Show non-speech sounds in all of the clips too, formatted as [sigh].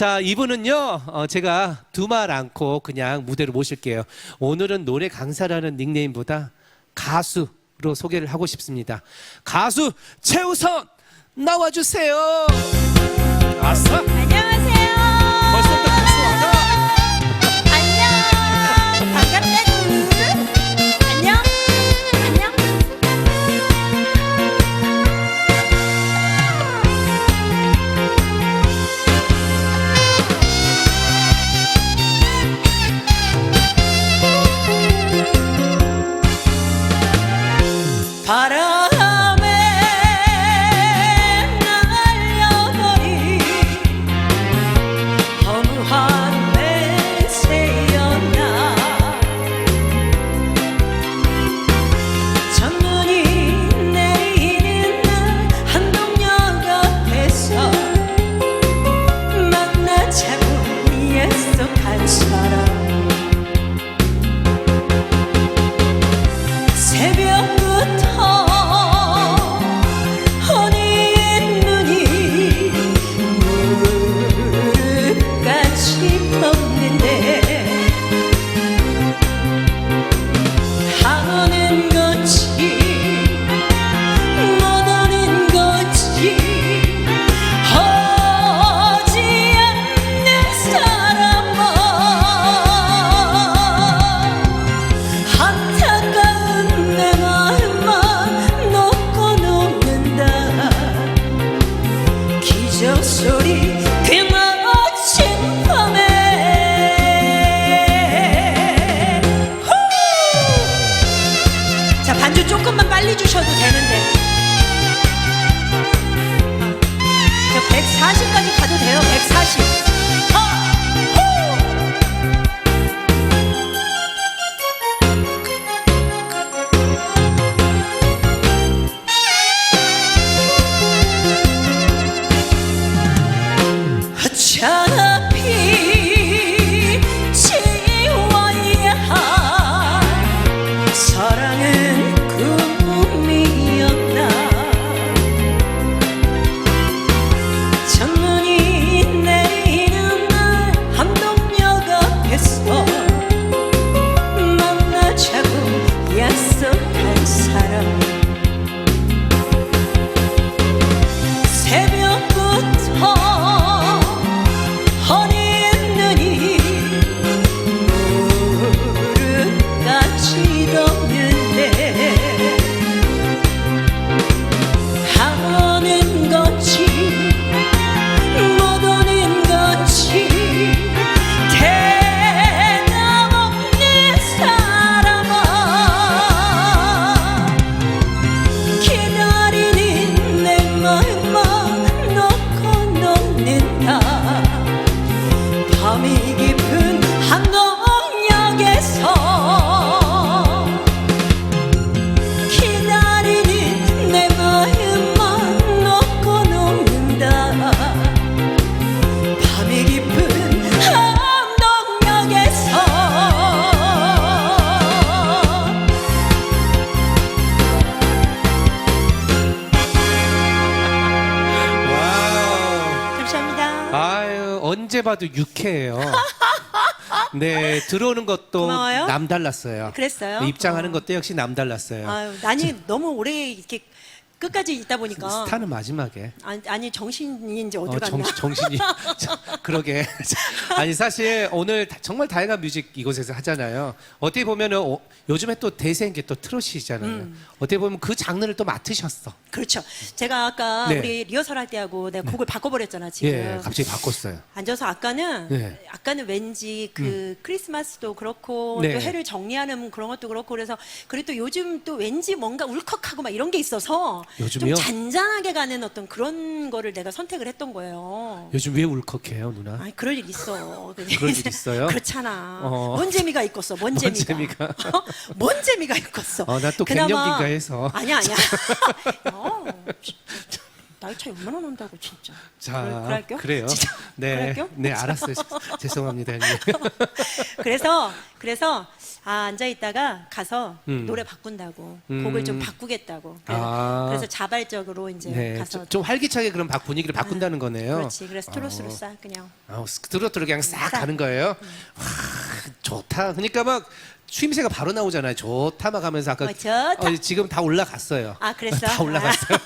자, 이분은요, 어, 제가 두 말 않고 그냥 무대로 모실게요. 오늘은 노래 강사라는 닉네임보다 가수로 소개를 하고 싶습니다. 가수 최우선 나와주세요. 아싸! 안녕하세요. 벌써부터 봐도 유쾌해요. 네, 들어오는 것도 고마워요. 남달랐어요. 그랬어요? 입장하는 어. 것도 역시 남달랐어요. 아유, 아니 너무 오래 이렇게 끝까지 있다 보니까 스타는 마지막에. 아니, 아니 정신이 이제 어디 어, 갔나? 정, 정신이 [laughs] 자, 그러게 [laughs] 아니 사실 오늘 다- 정말 다양한 뮤직 이곳에서 하잖아요 어떻게 보면은 어, 요즘에 또 대세인 게 또 트롯이잖아요 음. 어떻게 보면 그 장르를 또 맡으셨어 그렇죠. 제가 아까 네. 우리 리허설 할 때하고 내가 곡을 바꿔버렸잖아 지금. 예 갑자기 바꿨어요 앉아서 아까는 네. 아까는 왠지 그 크리스마스도 그렇고 네. 또 해를 정리하는 그런 것도 그렇고 그래서 그리고 또 요즘 또 왠지 뭔가 울컥하고 막 이런 게 있어서 요즘이요? 좀 잔잔하게 가는 어떤 그런 거를 내가 선택을 했던 거예요. 요즘 왜 울컥해요 누나 아니 그럴 일 있어. [laughs] 그럴 일 있어요? 그렇잖아. 어. 뭔 재미가 있겠어. 뭔 뭔 재미가. 재미가? 어? 뭔 재미가 있겠어. 어, 나또 갱년기인가 해서. 아니야 아니야. [laughs] 어. 나이 차이 얼마나 난다고 진짜. 자, 그래- 그럴게요? 그래요. 진짜? 네, 그럴게요? 네, 알았어요. 죄송합니다, 형님. [laughs] 그래서 그래서 아 앉아 있다가 가서 음. 노래 바꾼다고 음. 곡을 좀 바꾸겠다고. 그래서, 아. 그래서 자발적으로 이제 네, 가서 좀, 좀 활기차게 그럼 바- 분위기를 바꾼다는 거네요. 그렇지. 그래서 트로스로 싹 그냥. 아, 스트로트로 그냥 싹 싹. 가는 거예요. 와, 좋다. 그러니까 막 추임새가 바로 나오잖아요. 좋다 막 하면서 아까 어, 좋다. 어, 지금 다 올라갔어요. 아 그랬어. [laughs] 다 올라갔어요.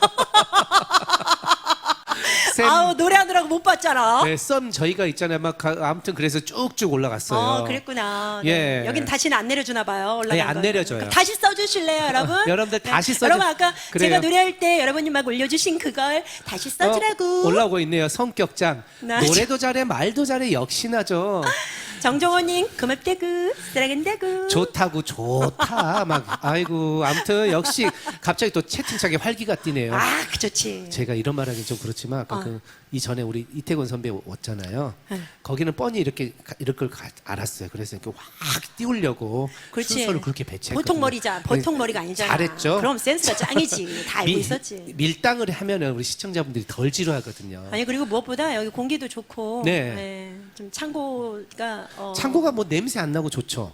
쌤, 아우 노래 하느라고 못 봤잖아. 네, 썸 저희가 있잖아요. 막 가- 아무튼 그래서 쭉쭉 올라갔어요. 어, 그랬구나. 예. 네. 여긴 다시는 안 내려주나 봐요. 올라간 네, 안 거는. 내려줘요. 그럼 다시 써주실래요, [laughs] 여러분? 네. 여러분들 다시 써주- 여러분 아까 그래요. 제가 노래할 때 여러분이 막 올려주신 그걸 다시 써주라고. 어, 올라오고 있네요. 성격장. 나 노래도 잘해, 말도 잘해, 역시나죠. [laughs] 정정호님 고맙다구 사랑한다구. 좋다고 좋다. 막 아이고 아무튼 역시 갑자기 또 채팅창에 활기가 뛰네요. 아, 그 좋지. 제가 이런 말하기 좀 그렇지만 아까 어. 그 이전에 우리 이태곤 선배 왔잖아요. 네. 거기는 뻔히 이렇게 가- 이럴 걸 가- 알았어요. 그래서 이렇게 확 띄우려고 그렇지. 순서를 그렇게 배치했거든요. 보통 머리자, 보통 네, 머리가 아니잖아. 잘했죠. 그럼 센스가 짱이지. [laughs] 다 알고 밀- 있었지. 밀당을 하면은 우리 시청자분들이 덜 지루하거든요. 아니 그리고 무엇보다 여기 공기도 좋고, 네. 네, 좀 창고가 어, 창고가 뭐 냄새 안 나고 좋죠.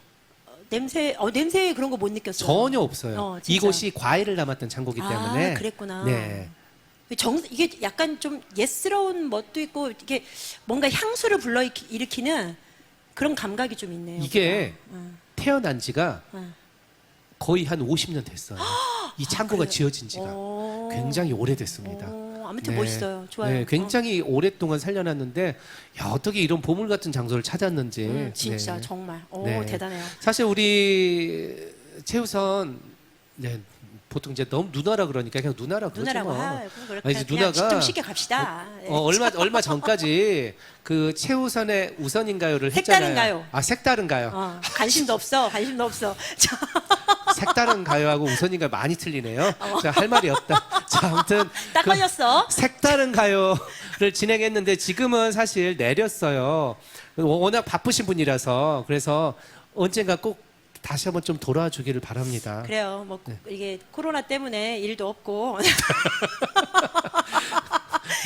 냄새, 어 냄새 그런 거 못 느꼈어요. 전혀 없어요. 어, 진짜. 이곳이 과일을 담았던 창고기 때문에. 아, 그랬구나. 네. 정 이게 약간 좀 예스러운 멋도 있고 이게 뭔가 향수를 불러 일으키는 그런 감각이 좀 있네요. 이게 응. 태어난 지가 응. 거의 한 50년 됐어요. [gasps] 이 창고가 아, 그래요? 지어진 지가 오. 굉장히 오래됐습니다. 오, 아무튼 네. 멋있어요. 좋아요. 네, 굉장히 오랫동안 살려놨는데 야, 어떻게 이런 보물 같은 장소를 찾았는지. 어, 음, 진짜 네. 정말 오 네. 대단해요. 사실 우리 최우선 네, 보통 이제 너무 누나라 그러니까 그냥 누나라 그러죠. 누나라고 뭐. 하고 그렇게 아니, 이제 누나가 좀 쉽게 갑시다. 예. 어, 얼마 얼마 전까지 그 최우선의 우선인가요를 했잖아요. 색다른가요? 아 색다른가요? 어, 관심도 없어, 관심도 없어. [laughs] 자, 색다른 가요하고 우선인가요 많이 틀리네요. 자, 할 말이 없다. 자, 아무튼 어. [laughs] 딱그 걸렸어. 색다른 가요를 진행했는데 지금은 사실 내렸어요. 워낙 바쁘신 분이라서 그래서 언젠가 꼭 다시 한번 좀 돌아와 주기를 바랍니다. 그래요. 뭐 네. 이게 코로나 때문에 일도 없고. [laughs]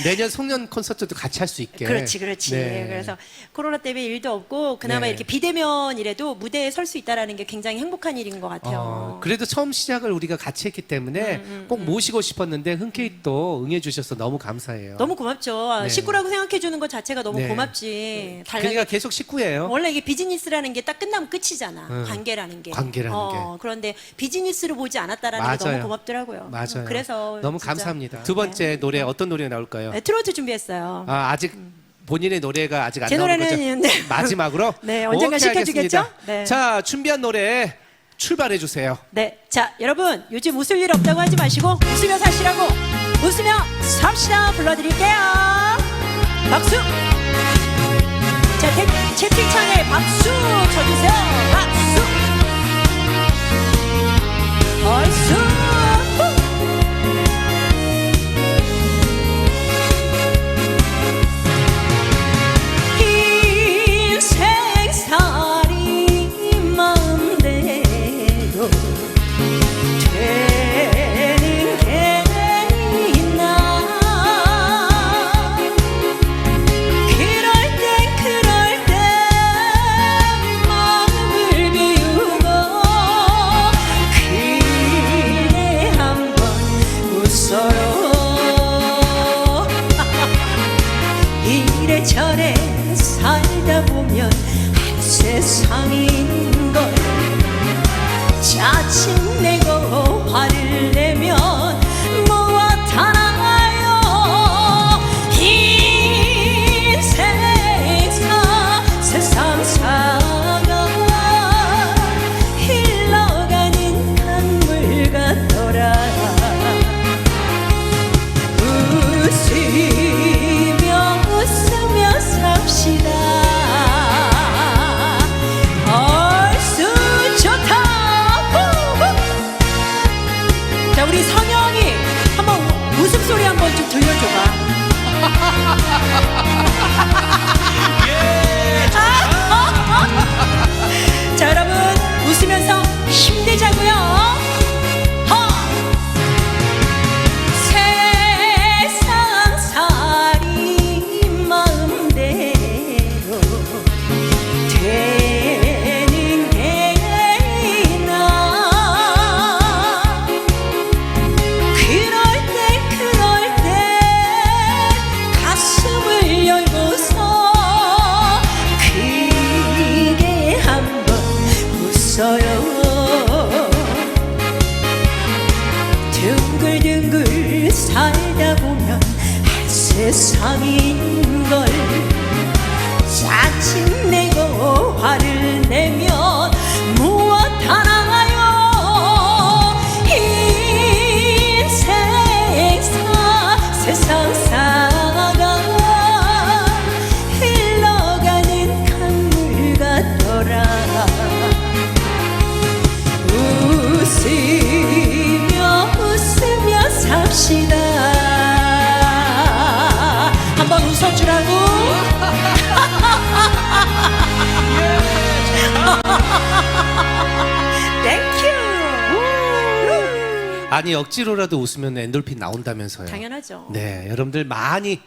내년 송년 콘서트도 같이 할 수 있게. 그렇지, 그렇지. 네. 그래서 코로나 때문에 일도 없고 그나마 네. 이렇게 비대면이라도 무대에 설 수 있다라는 게 굉장히 행복한 일인 것 같아요. 어, 그래도 처음 시작을 우리가 같이 했기 때문에 음, 꼭 모시고 싶었는데 흔쾌히 또 응해주셔서 너무 감사해요. 너무 고맙죠. 아, 네. 식구라고 생각해 주는 것 자체가 너무 네. 고맙지. 달라. 그러니까 계속 식구예요. 원래 이게 비즈니스라는 게 딱 끝나면 끝이잖아. 응. 관계라는 게. 관계라는 어, 그런데 비즈니스로 보지 않았다라는 게 맞아요. 너무 고맙더라고요. 맞아요. 음, 그래서 너무 진짜- 감사합니다. 두 번째 노래 어떤 노래가 나올까요? 네, 트로트 준비했어요. 아, 아직 본인의 노래가 아직 안 제 나오는 거죠? 있는데. [laughs] 마지막으로? [laughs] 네, 언젠가 오케이, 시켜주겠죠? 알겠습니다. 네. 자, 준비한 노래 출발해 주세요. 네, 자 여러분 요즘 웃을 일 없다고 하지 마시고 웃으며 사시라고 웃으며 삽시다 불러드릴게요. 박수. 자 태, 채팅창에 박수 쳐주세요. 박수. 얼쑤. 아니 억지로라도 웃으면 엔돌핀 나온다면서요. 당연하죠 네, 여러분들 많이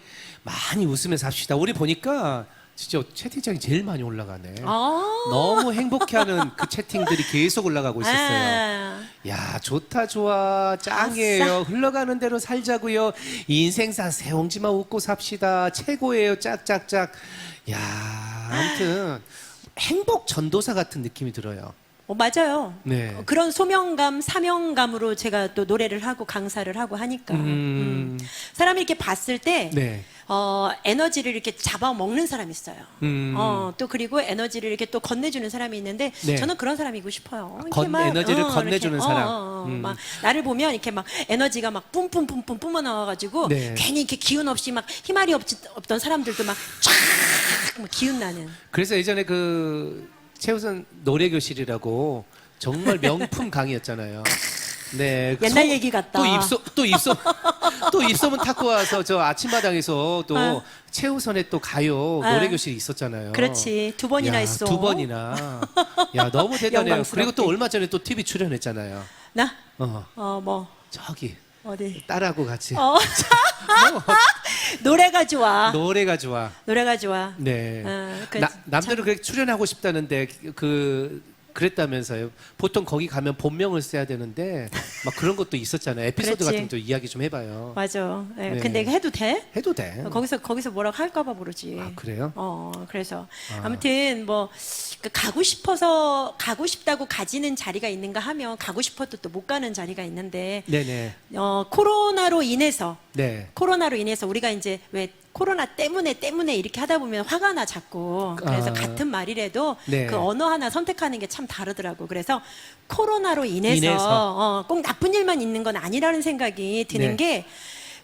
많이 웃으면서 합시다. 우리 보니까 진짜 채팅창이 제일 많이 올라가네. 아, 너무 행복해하는 그 채팅들이 계속 올라가고 있었어요. 아, 야 좋다 좋아 짱이에요. 흘러가는 대로 살자고요. 인생사 세옹지만 웃고 삽시다. 최고예요. 짝짝짝. 야 아무튼 행복 전도사 같은 느낌이 들어요. 어, 맞아요 네. 어, 그런 소명감 사명감으로 제가 또 노래를 하고 강사를 하고 하니까 음. 음. 사람이 이렇게 봤을 때 네. 어, 에너지를 이렇게 잡아 먹는 사람이 있어요. 음. 어, 또 그리고 에너지를 이렇게 또 건네주는 사람이 있는데 네. 저는 그런 사람이고 싶어요. 이렇게 건- 에너지를 건네주는 이렇게, 사람. 어, 어, 어, 음. 막 나를 보면 이렇게 막 에너지가 막 뿜뿜뿜뿜 뿜어 나와가지고 네. 괜히 이렇게 기운 없이 막 희말이 없, 없던 사람들도 막쫙 기운 나는. 그래서 예전에 그 최우선 노래 교실이라고 정말 명품 강의였잖아요. 네. 옛날 소- 얘기 같다. 또 입소 또 입소 또 입소문 타고 와서 저 아침마당에서 또 어. 최우선의 또 가요 어. 노래 교실이 있었잖아요. 그렇지 두 번이나 야, 했어. 두 번이나. 야 너무 [laughs] 대단해요. 영광스럽게. 그리고 또 얼마 전에 또 TV 출연했잖아요. 나? 어 어 뭐 저기 어디? 딸하고 같이 어 [laughs] 뭐, 노래가 좋아. 노래가 좋아. 노래가 좋아. 네. 어, 그 나, 남들은 그렇게 출연하고 싶다는데 그 그랬다면서요. 보통 거기 가면 본명을 써야 되는데 막 그런 것도 있었잖아요. 에피소드 그렇지. 같은 거 이야기 좀 해봐요. 맞아. 예, 네. 근데 해도 돼? 해도 돼. 어, 거기서 거기서 뭐라고 할까봐 모르지. 아 그래요? 어 그래서 아. 아무튼 뭐 그 가고 싶어서 가고 싶다고 가지는 자리가 있는가 하면 가고 싶어도 또 못 가는 자리가 있는데 네네. 어 코로나로 인해서 네. 코로나로 인해서 우리가 이제 왜 코로나 때문에 때문에 이렇게 하다 보면 화가 나 자꾸 그래서 아. 같은 말이라도 네. 그 언어 하나 선택하는 게 참 다르더라고 그래서 코로나로 인해서, 인해서. 어, 꼭 나쁜 일만 있는 건 아니라는 생각이 드는 네. 게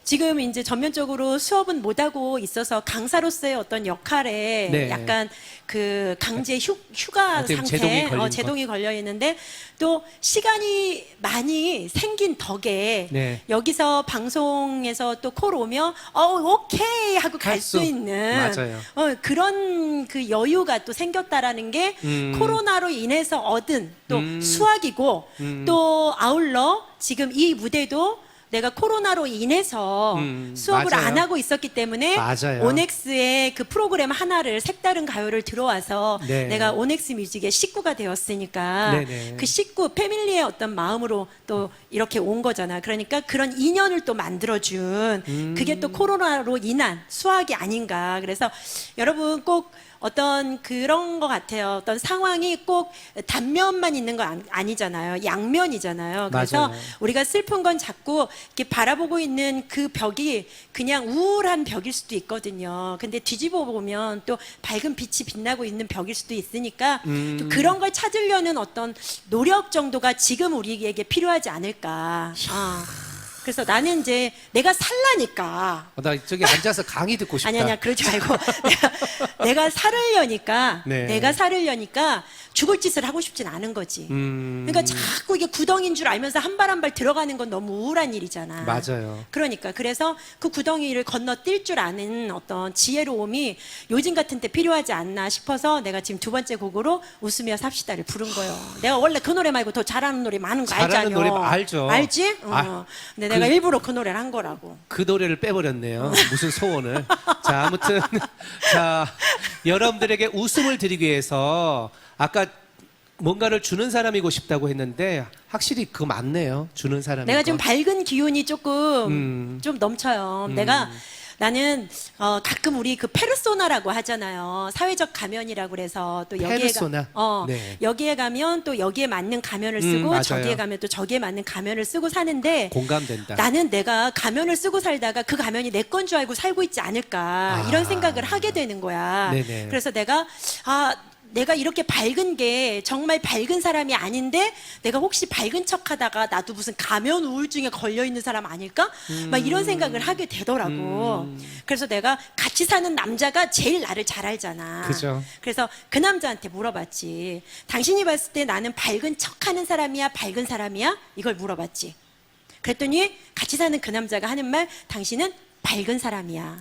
지금 이제 전면적으로 수업은 못 하고 있어서 강사로서의 어떤 역할에 네. 약간 그 강제 휴, 휴가 어떻게 상태 제동이 걸린 어, 거. 제동이 걸려 있는데 또 시간이 많이 생긴 덕에 네. 여기서 방송에서 또 콜 오면 어 오케이 하고 갈할수 수. 있는 맞아요. 어, 그런 그 여유가 또 생겼다라는 게 음. 코로나로 인해서 얻은 또 음. 수학이고 음. 또 아울러 지금 이 무대도 내가 코로나로 인해서 음, 수업을 맞아요. 안 하고 있었기 때문에 맞아요. 온엑스의 그 프로그램 하나를 색다른 가요를 들어와서 네. 내가 온엑스 뮤직의 식구가 되었으니까 네네. 그 식구 패밀리의 어떤 마음으로 또 이렇게 온 거잖아. 그러니까 그런 인연을 또 만들어준 음. 그게 또 코로나로 인한 수학이 아닌가. 그래서 여러분 꼭 어떤 그런 것 같아요. 어떤 상황이 꼭 단면만 있는 거 아니- 아니잖아요. 양면이잖아요. 그래서 맞아요. 우리가 슬픈 건 자꾸 이렇게 바라보고 있는 그 벽이 그냥 우울한 벽일 수도 있거든요. 근데 뒤집어 보면 또 밝은 빛이 빛나고 있는 벽일 수도 있으니까 음. 또 그런 걸 찾으려는 어떤 노력 정도가 지금 우리에게 필요하지 않을까. 아. 그래서 나는 이제 내가 살라니까 어, 나 저기 앉아서 강의 듣고 싶다. 아니 아니야 그러지 말고 [laughs] 내가, 내가 살으려니까 네. 내가 살으려니까 죽을 짓을 하고 싶진 않은 거지. 음. 그러니까 자꾸 이게 구덩이인 줄 알면서 한발 한 발 들어가는 건 너무 우울한 일이잖아. 맞아요. 그러니까 그래서 그 구덩이를 건너뛸 줄 아는 어떤 지혜로움이 요즘 같은 때 필요하지 않나 싶어서 내가 지금 두 번째 곡으로 웃으며 삽시다를 부른 거예요. 내가 원래 그 노래 말고 더 잘하는 노래 많은 거 잘하는 알잖아. 노래 알죠. 알지? 어. 아, 근데 그- 내가 일부러 그 노래를 한 거라고. 그 노래를 빼버렸네요. 무슨 소원을. 자, 아무튼 자 여러분들에게 웃음을 드리기 위해서 아까 뭔가를 주는 사람이고 싶다고 했는데 확실히 그거 맞네요. 주는 사람이. 내가 좀 밝은 기운이 조금 음. 좀 넘쳐요. 내가 나는 어, 가끔 우리 그 페르소나라고 하잖아요. 사회적 가면이라고 그래서 또 여기에 페르소나? 가, 어, 네. 여기에 가면 또 여기에 맞는 가면을 음, 쓰고 맞아요. 저기에 가면 또 저기에 맞는 가면을 쓰고 사는데 공감된다. 나는 내가 가면을 쓰고 살다가 그 가면이 내 건 줄 알고 살고 있지 않을까 아. 이런 생각을 하게 되는 거야. 네네. 그래서 내가 아 내가 이렇게 밝은 게 정말 밝은 사람이 아닌데 내가 혹시 밝은 척 하다가 나도 무슨 가면 우울증에 걸려 있는 사람 아닐까? 막 이런 생각을 하게 되더라고. 그래서 내가 같이 사는 남자가 제일 나를 잘 알잖아. 그죠. 그래서 그 남자한테 물어봤지. 당신이 봤을 때 나는 밝은 척 하는 사람이야, 밝은 사람이야? 이걸 물어봤지. 그랬더니 같이 사는 그 남자가 하는 말, 당신은 밝은 사람이야.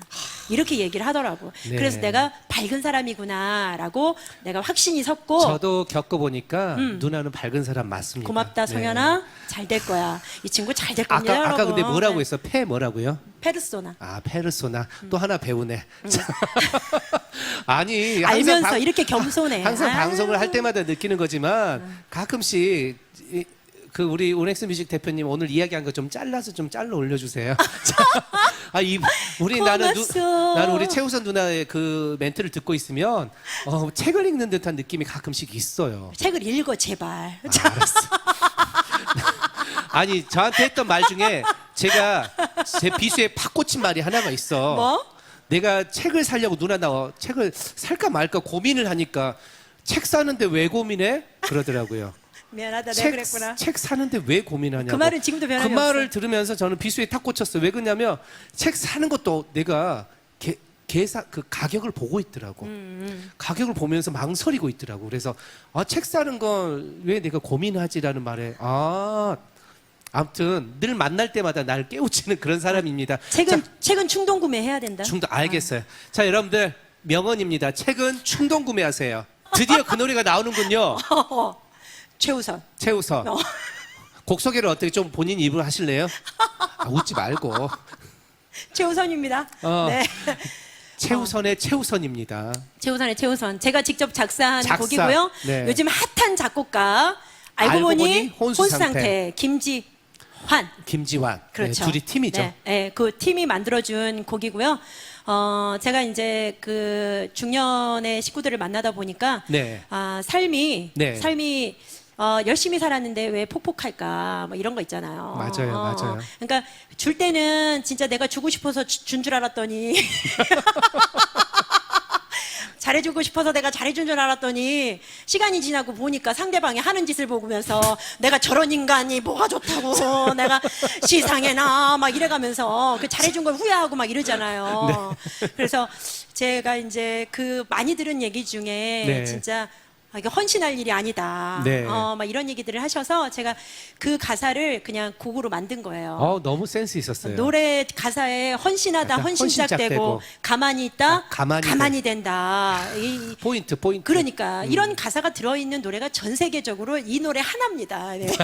이렇게 얘기를 하더라고. 네. 그래서 내가 밝은 사람이구나라고 내가 확신이 섰고 저도 겪어보니까 누나는 밝은 사람 맞습니다. 음. 고맙다 네. 성현아 잘 될 거야. 이 친구 잘 될 겁니다. 아까 아까 여러분. 근데 뭐라고 네. 했어? 페 뭐라고요? 페르소나. 아 페르소나 또 하나 배우네. [laughs] 아니 항상 음. 알면서 방- 이렇게 겸손해. 항상 아유. 방송을 할 때마다 느끼는 거지만 가끔씩 이- 그 우리 오넥스 뮤직 대표님 오늘 이야기한 거 좀 잘라서 좀 잘라 올려주세요. [laughs] 아이 우리 나는 누, 고맙소. 나는 우리 최우선 누나의 그 멘트를 듣고 있으면 어, 책을 읽는 듯한 느낌이 가끔씩 있어요. 책을 읽어 제발. [laughs] 아니 저한테 했던 말 중에 제가 제 비수에 팍 꽂힌 말이 하나가 있어. 뭐? 내가 책을 살려고 누나 나 책을 살까 말까 고민을 하니까 책 사는데 왜 고민해? 그러더라고요. 미안하다 내가 책, 그랬구나. 책 사는데 왜 고민하냐고. 그 말은 지금도 변함이 그 말을 없어. 들으면서 저는 비수에 탁 꽂혔어요. 왜 그러냐면 책 사는 것도 내가 개, 계산 그 가격을 보고 있더라고. 음, 가격을 보면서 망설이고 있더라고. 그래서 아, 책 사는 건 왜 내가 고민하지라는 말에 아 아무튼 늘 만날 때마다 날 깨우치는 그런 사람입니다. 책은 자, 책은 충동 구매해야 된다. 충동 알겠어요. 자 여러분들 명언입니다. 책은 충동 구매하세요. 드디어 그 노래가 나오는군요. [laughs] 최우선. 최우선. 어. 곡 소개를 어떻게 좀 본인 입으로 하실래요? 아, 웃지 말고. 최우선입니다. 어. 네. 최우선의 최우선입니다. 최우선의 최우선. 제가 직접 작사한 작사. 곡이고요. 네. 요즘 핫한 작곡가 알고, 알고 보니, 보니 혼수 혼수 상태. 상태 김지 환. 김지환. 그렇죠. 네, 둘이 팀이죠. 네, 네, 그 팀이 만들어준 곡이고요. 어, 제가 이제 그 중년의 식구들을 만나다 보니까 네. 아, 삶이 네. 삶이 어, 열심히 살았는데 왜 폭폭할까 뭐 이런 거 있잖아요. 맞아요, 어, 맞아요. 그러니까 줄 때는 진짜 내가 주고 싶어서 준 줄 알았더니 [laughs] 잘해주고 싶어서 내가 잘해준 줄 알았더니 시간이 지나고 보니까 상대방이 하는 짓을 보면서 내가 저런 인간이 뭐가 좋다고 내가 시상해나 막 이래가면서 그 잘해준 걸 후회하고 막 이러잖아요. [laughs] 그래서 제가 이제 그 많이 들은 얘기 중에 네. 진짜 아, 이게 헌신할 일이 아니다. 네. 어, 막 이런 얘기들을 하셔서 제가 그 가사를 그냥 곡으로 만든 거예요. 어, 너무 센스 있었어요. 노래 가사에 헌신하다 약간 헌신작 헌신작 되고 되고. 가만히 있다 아, 가만히 된다 이, 포인트, 포인트. 그러니까 음. 이런 가사가 들어있는 노래가 전 세계적으로 이 노래 하나입니다 네. [laughs]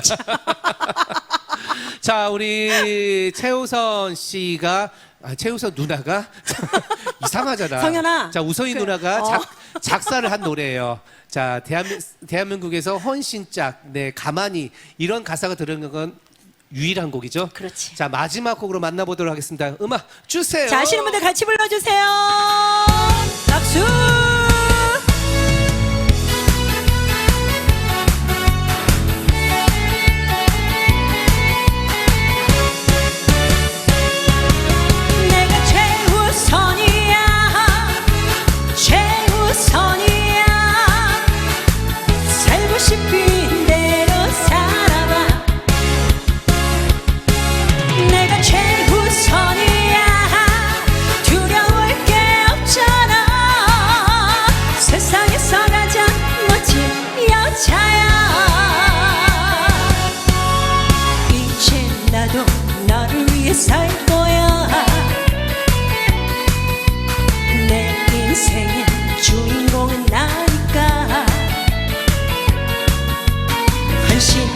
자, 우리 최우선 씨가 아, 최우선 누나가 [laughs] 이상하잖아. 성현아. 자, 우선이 그, 누나가 어. 작, 작사를 한 노래예요. 자, 대한민, 대한민국에서 헌신짝, 네, 가만히 이런 가사가 들어있는 건 유일한 곡이죠. 그렇지. 자, 마지막 곡으로 만나보도록 하겠습니다. 음악 주세요. 자 아시는 분들 같이 불러주세요 박수 당신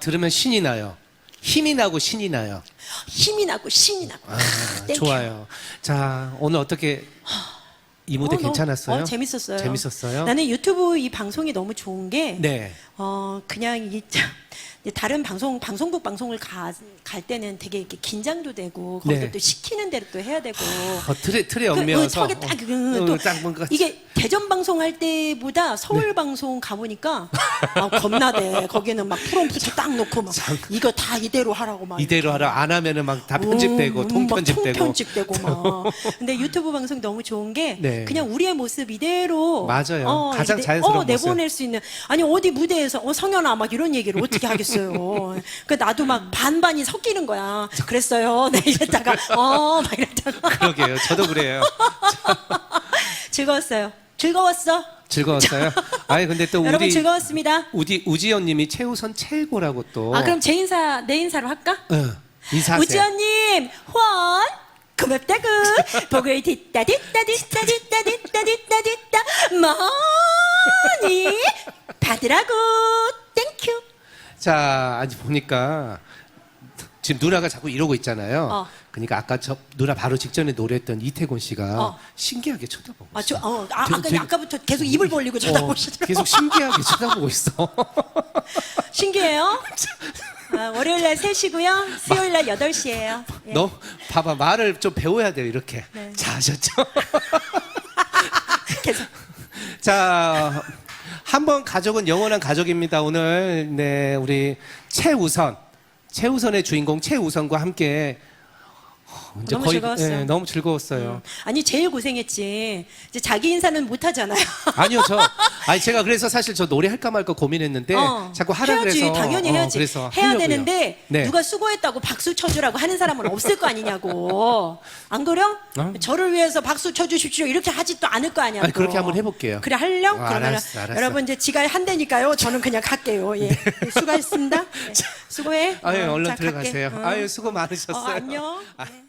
아 들으면 신이 나요. 힘이 나고 신이 나요. 힘이 나고 신이 나고 아, 땡큐. 좋아요. 자 오늘 어떻게 이 무대 어, 너무- 괜찮았어요? 어, 재밌었어요 재밌었어요? 나는 유튜브 이 방송이 너무 좋은 게 네. 어 그냥 이 다른 방송 방송국 방송을 가, 갈 때는 되게 이렇게 긴장도 되고 거기서 네. 또 시키는 대로 또 해야 되고 어, 틀에 틀에 그, 얽매여서 어, 턱에 딱, 그, 어, 또 어, 딱 뭔가 이게 대전 방송 할 때보다 서울 네. 방송 가보니까 [laughs] 아, 겁나대. 거기는 막 프롬프트 딱 놓고 막 이거 다 이대로 하라고 막 이대로 하라 안 하면은 막 다 편집되고 음, 통편집되고 막 통편집되고 막. [laughs] 근데 유튜브 방송 너무 좋은 게 네. 그냥 우리의 모습 이대로 맞아요. 가장 이대- 자연스러운 어, 모습. 내보낼 수 있는 아니 어디 무대에서 어 성현아 막 이런 얘기를 어떻게 하겠어 [laughs] 요. 그 나도 막 반반이 섞이는 거야. 그랬어요. 네 이랬다가 어 막 이랬다가 그러게요. 저도 그래요. [laughs] 즐거웠어요. 즐거웠어. 즐거웠어요. 아니 근데 또 여러분 우리 즐거웠습니다. 우지 우지연님이 최우선 최고라고 또. 아 그럼 제 인사 내 인사로 할까? 응, 인사하세요. 우지연님 원 고맙다구 복을 딛다 딛다 딛다 딛다 딛다 딛다 딛다 많이 받으라고 땡큐 자, 아니 보니까 지금 누나가 자꾸 이러고 있잖아요. 어. 그러니까 아까 저 누나 바로 직전에 노래했던 이태곤 씨가 어. 신기하게 쳐다보고 있어. 아저 어, 아, 되게- 아까 되게- 아까부터 계속 입을 벌리고 어, 쳐다보시더라고 계속 신기하게 쳐다보고 있어. [laughs] 신기해요 [laughs] 아, 월요일 날 3시고요 수요일 날 8시예요 예. 너 봐봐 말을 좀 배워야 돼요 이렇게. 네. 잘하셨죠? [laughs] 계속 자, 한 번 가족은 영원한 가족입니다. 오늘 네 우리 최우선, 최우선의 주인공 최우선과 함께 어, 이제 너무 거의 즐거웠어요. 네, 너무 즐거웠어요. 아니 제일 고생했지 이제 자기 인사는 못 하잖아요 [laughs] 아니요, 저 아니 제가 그래서 사실 저 노래 할까 말까 고민했는데 어, 자꾸 하라 해야지, 그래서 당연히 어, 해야지. 그래서 해야 하려고요. 되는데 네. 누가 수고했다고 박수 쳐주라고 하는 사람은 없을 거 아니냐고. [laughs] 안 그래요? 어? 저를 위해서 박수 쳐주십시오. 이렇게 하지 또 않을 거 아니야. 아니, 그렇게 한번 해볼게요. 그래 할려? 어, 그러면 알았어, 알았어. 여러분 이제 지가 한대니까요. 저는 그냥 갈게요. 예. 네. [laughs] 수고해. 아유 어, 얼른 자, 갈게. 들어가세요. 어. 아유 수고 많으셨어요. 어, 안녕. 아, 네.